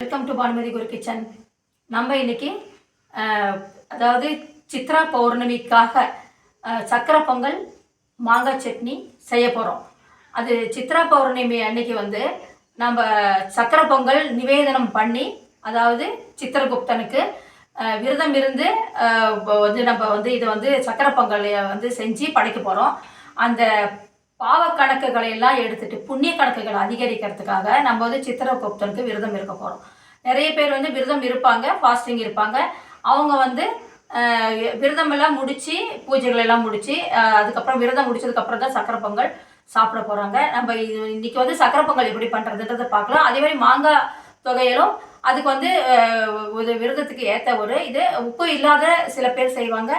Welcome to Bhanumathi Guru kitchen. நம்ம இன்னைக்கு அதாவது சித்ரா பௌர்ணமிக்காக சக்கர சக்கரை பொங்கல் மாங்காய் சட்னி செய்ய போகிறோம் அது சித்ரா பௌர்ணமி அன்னைக்கு வந்து நம்ம சக்கரை பொங்கல் நிவேதனம் பண்ணி அதாவது சித்திரகுப்தனுக்கு விரதம் இருந்து வந்து நம்ம வந்து இதை வந்து சக்கரை பொங்கலை வந்து செஞ்சு படைக்க போகிறோம் அந்த பாவ கணக்குகளை எல்லாம் எடுத்துட்டு புண்ணிய கணக்குகளை அதிகரிக்கிறதுக்காக நம்ம வந்து சித்திரகுப்தனுக்கு விரதம் இருக்க போகிறோம் நிறைய பேர் வந்து விரதம் இருப்பாங்க ஃபாஸ்டிங் இருப்பாங்க. அவங்க வந்து விரதம் எல்லாம் முடிச்சு பூஜைகள் எல்லாம் முடிச்சு அதுக்கப்புறம் விரதம் முடிச்சதுக்கப்புறம் தான் சக்கரை பொங்கல் சாப்பிட போகிறாங்க நம்ம இது இன்னைக்கு வந்து சக்கரை பொங்கல் எப்படி பண்ணுறதுன்றதை பார்க்கலாம். அதே மாதிரி மாங்காய் தொகையிலும் அதுக்கு வந்து ஒரு விரதத்துக்கு ஏற்ற ஒரு இது. உப்பு இல்லாத சில பேர் செய்வாங்க.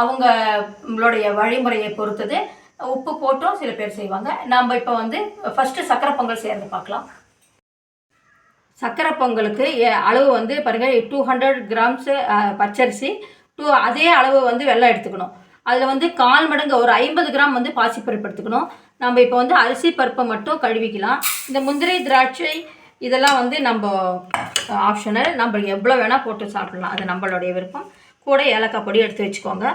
அவங்களுடைய வழிமுறையை பொறுத்தது. உப்பு போட்டும் சில பேர் செய்வாங்க. நம்ம இப்போ வந்து ஃபஸ்ட்டு சக்கரை பொங்கல் செய்கிறது பார்க்கலாம் சக்கரை பொங்கலுக்கு அளவு வந்து பாருங்கள் டூ ஹண்ட்ரட் கிராம்ஸு பச்சரிசி. டூ அதே அளவு வந்து வெள்ளம் எடுத்துக்கணும். அதில் வந்து கால் மடங்கு ஒரு ஐம்பது கிராம் வந்து பாசிப்பருப்பு எடுத்துக்கணும். நம்ம இப்போ வந்து அரிசி பருப்பை மட்டும் கழுவிக்கலாம். இந்த முந்திரி திராட்சை இதெல்லாம் வந்து நம்ம ஆப்ஷனல் நம்ம எவ்வளோ வேணால் போட்டு சாப்பிடலாம். அது நம்மளுடைய விருப்பம். கூட ஏலக்காய் பொடி எடுத்து வச்சுக்கோங்க.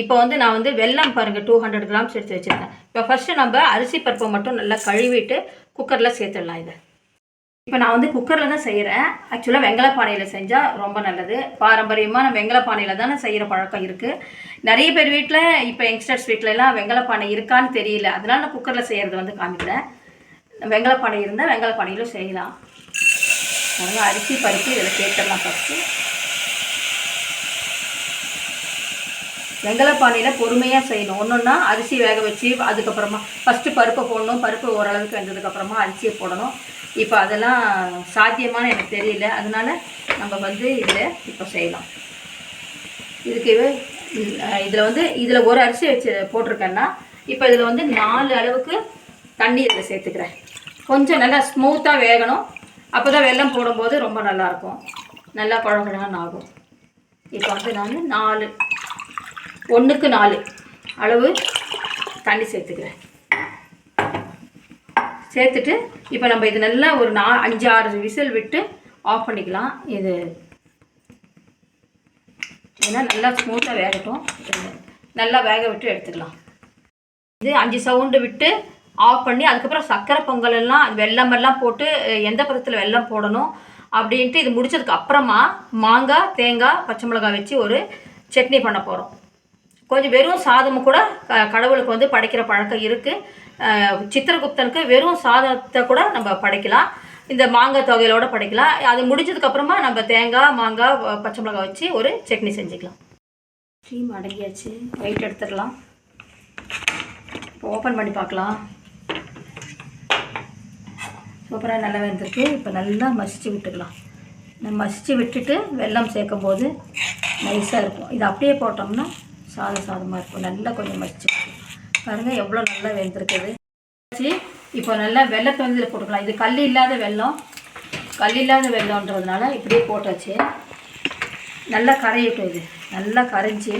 இப்போ வந்து நான் வந்து வெல்லம் பாருங்கள் டூ ஹண்ட்ரட் கிராம்ஸ் எடுத்து வச்சுருக்கேன். இப்போ ஃபஸ்ட்டு நம்ம அரிசி பருப்பை மட்டும் நல்லா கழுவிட்டு குக்கரில் சேர்த்துடலாம் இதை. இப்போ நான் வந்து குக்கரில் தான் செய்கிறேன் ஆக்சுவலாக வெங்கல பானையில் செஞ்சால் ரொம்ப நல்லது. பாரம்பரியமாக நம்ம வெங்கல பானையில் தானே செய்கிற பழக்கம் இருக்குது நிறைய பேர் வீட்டில் இப்போ யங்ஸ்டர்ஸ் வீட்டிலலாம் வெங்கல பானை இருக்கான்னு தெரியல. அதனால நான் குக்கரில் செய்கிறது வந்து காமிக்கிறேன். வெங்கல பானை இருந்தால் வெங்கல பானையிலும் செய்யலாம் அரிசி பருப்பு இதில் சேர்த்துடலாம் ஃபஸ்ட்டு வெங்கல பானையில் பொறுமையாக செய்யணும். ஒன்றுன்னா அரிசி வேக வச்சு அதுக்கப்புறமா ஃபஸ்ட்டு பருப்பை போடணும். பருப்பு ஓரளவுக்கு வெந்ததுக்கப்புறமா அரிசியை போடணும். இப்போ அதெல்லாம் சாத்தியமானு எனக்கு தெரியல. அதனால நம்ம வந்து இதில் இப்போ செய்யலாம். இதுக்கு இதில் வந்து இதில் ஒரு அரிசி வச்சு போட்டிருக்கேன்னா இப்போ இதில் வந்து நாலு அளவுக்கு தண்ணி இதில் சேர்த்துக்கிறேன். கொஞ்சம் நல்லா ஸ்மூத்தாக வேகணும். அப்போ தான் வெள்ளம் போடும்போது ரொம்ப நல்லாயிருக்கும் நல்லா குழம்புழகான்னு ஆகும். இப்போ வந்து நான் நாலு ஒன்றுக்கு நாலு. அளவு தண்ணி சேர்த்துக்கிறேன். சேர்த்துட்டு இப்போ நம்ம இது நல்லா ஒரு நா அஞ்சு ஆறு விசில் விட்டு ஆஃப் பண்ணிக்கலாம். இது ஏன்னா நல்லா ஸ்மூத்தாக வேகட்டும். நல்லா வேக விட்டு எடுத்துக்கலாம். இது அஞ்சு சவுண்டு விட்டு ஆஃப் பண்ணி அதுக்கப்புறம் சர்க்கரை பொங்கல் எல்லாம் வெல்லம் எல்லாம் போட்டு எந்த பதத்தில் வெல்லம் போடணும் அப்படின்ட்டு இது முடிச்சதுக்கு அப்புறமா மாங்காய் தேங்காய் பச்சை மிளகாய் வச்சு ஒரு சட்னி பண்ண போகிறோம் கொஞ்சம் வெறும் சாதமும் கூட க- கடவுளுக்கு வந்து படைக்கிற பழக்கம் இருக்குது சித்திரகுப்தனுக்கு வெறும் சாதத்தை கூட நம்ம படைக்கலாம். இந்த மாங்காய் தொகையிலோட படைக்கலாம். அது முடிஞ்சதுக்கப்புறமா நம்ம தேங்காய் மாங்காய் பச்சை மிளகாய் வச்சு ஒரு சட்னி செஞ்சுக்கலாம். ஸ்டீம் அடங்கியாச்சு. வெயிட் எடுத்துடலாம். இப்போ ஓப்பன் பண்ணி பார்க்கலாம். சூப்பராக நல்லா வெந்திருக்கு. இப்போ நல்லா மசிச்சு விட்டுக்கலாம். நம்ம மசிச்சு விட்டுட்டு வெல்லம் சேர்க்கும் போது நைஸாக இருக்கும். இது அப்படியே போட்டோம்னா சாதம் சாதமாக இருக்கும். நல்லா கொஞ்சம் மசிச்சு பாருங்கள் எவ்வளோ நல்லா வெந்திருக்குது. வச்சு இப்போ நல்லா வெள்ளத்தை வந்து இதில் போட்டுக்கலாம். இது கல் இல்லாத வெள்ளம். கல் இல்லாத வெள்ளம்ன்றதுனால இப்படியே போட்டாச்சு. நல்லா கரையட்டும் இது. நல்லா கரைஞ்சி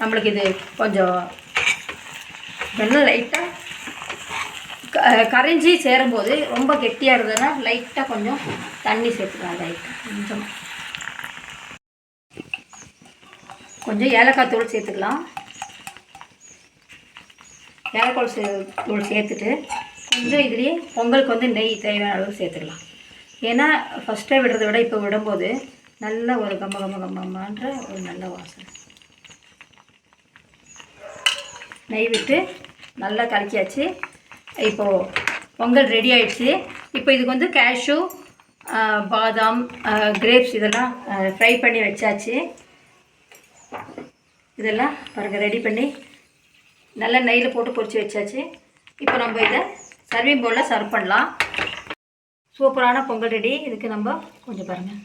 நம்மளுக்கு இது கொஞ்சம் வெள்ளம் லைட்டாக கரைஞ்சி சேரும்போது ரொம்ப கெட்டியாக இருந்ததுன்னா லைட்டாக கொஞ்சம் தண்ணி சேர்த்துக்கலாம் லைட்டாக கொஞ்சம் கொஞ்சம் ஏலக்காய் தூள் சேர்த்துக்கலாம். ஏலக்காய் சே தூள் சேர்த்துட்டு கொஞ்சம் இதுலேயே பொங்கலுக்கு வந்து நெய் தேவையான அளவு சேர்த்துக்கலாம். ஏன்னா ஃபஸ்ட்டே விடுறதை விட இப்போ விடும்போது நல்ல ஒரு கம்ம கம்ம கம்மன்ற ஒரு நல்ல வாசனை. நெய் விட்டு நல்லா கலக்கியாச்சு. இப்போது பொங்கல் ரெடி ஆயிடுச்சு. இப்போ இதுக்கு வந்து கேஷ்யூ பாதாம் கிரேப்ஸ் இதெல்லாம் ஃப்ரை பண்ணி வச்சாச்சு. இதெல்லாம் பாருங்கள் ரெடி பண்ணி நல்லா நெய்யில் போட்டு பொறிச்சு வச்சாச்சு. இப்போ நம்ம இதை சர்விங் பவுலில் சர்வ் பண்ணலாம். சூப்பரான பொங்கல் ரெடி இதுக்கு நம்ம கொஞ்சம் பாருங்கள்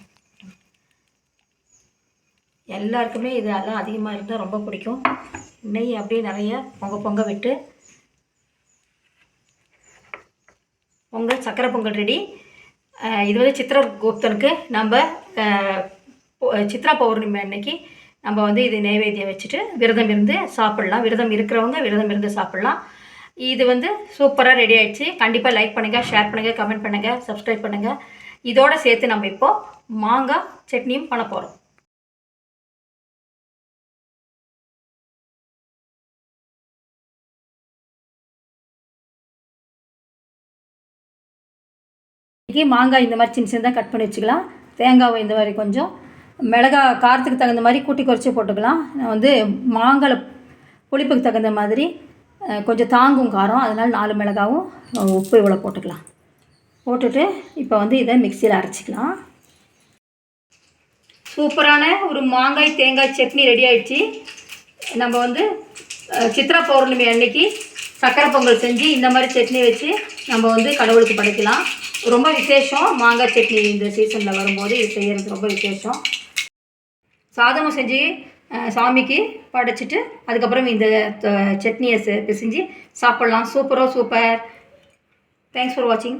எல்லாருக்குமே இது எல்லாம் அதிகமாக இருந்தால் ரொம்ப பிடிக்கும். நெய் அப்படியே நிறைய பொங்க பொங்க விட்டு பொங்கல் சக்கரை பொங்கல் ரெடி இது வந்து சித்திரகுப்தனுக்கு நம்ம சித்ரா பௌர்ணமி அன்னைக்கு நம்ம வந்து இது நைவேத்தியம் வச்சுட்டு விரதம் இருந்து சாப்பிட்லாம். விரதம் இருக்கிறவங்க விரதம் இருந்து சாப்பிட்லாம். இது வந்து சூப்பராக ரெடி ஆகிடுச்சு கண்டிப்பாக லைக் பண்ணுங்கள் ஷேர் பண்ணுங்கள் கமெண்ட் பண்ணுங்கள் சப்ஸ்கிரைப் பண்ணுங்கள் இதோடு சேர்த்து நம்ம இப்போது மாங்காய் சட்னியும் பண்ண போகிறோம் இன்றைக்கி மாங்காய் இந்த மாதிரி சின்ன சின்னதாக கட் பண்ணி வச்சுக்கலாம். தேங்காவை இந்த மாதிரி கொஞ்சம் மிளகா காரத்துக்கு தகுந்த மாதிரி கூட்டி குறைச்சி போட்டுக்கலாம். நான் வந்து மாங்காய் புளிப்புக்கு தகுந்த மாதிரி கொஞ்சம் தாங்கும் காரம். அதனால் நாலு மிளகாவும் உப்பு இவ்வளோ போட்டுக்கலாம். போட்டுட்டு இப்போ வந்து இதை மிக்சியில் அரைச்சிக்கலாம். சூப்பரான ஒரு மாங்காய் தேங்காய் சட்னி ரெடி ஆயிடுச்சு. நம்ம வந்து சித்ரா பௌர்ணமி அன்னைக்கு சக்கரை பொங்கல் செஞ்சு இந்த மாதிரி சட்னி வச்சு நம்ம வந்து கடவுளுக்கு படைக்கலாம். ரொம்ப விசேஷம் மாங்காய் சட்னி இந்த சீசனில் வரும்போது இது செய்கிறது ரொம்ப விசேஷம். சாதமும் செஞ்சு சாமிக்கு படைச்சிட்டு அதுக்கப்புறம் இந்த சட்னியை செஞ்சு பிசைஞ்சு சாப்பிட்லாம். சூப்பரோ சூப்பர். தேங்க்ஸ் ஃபார் வாட்சிங்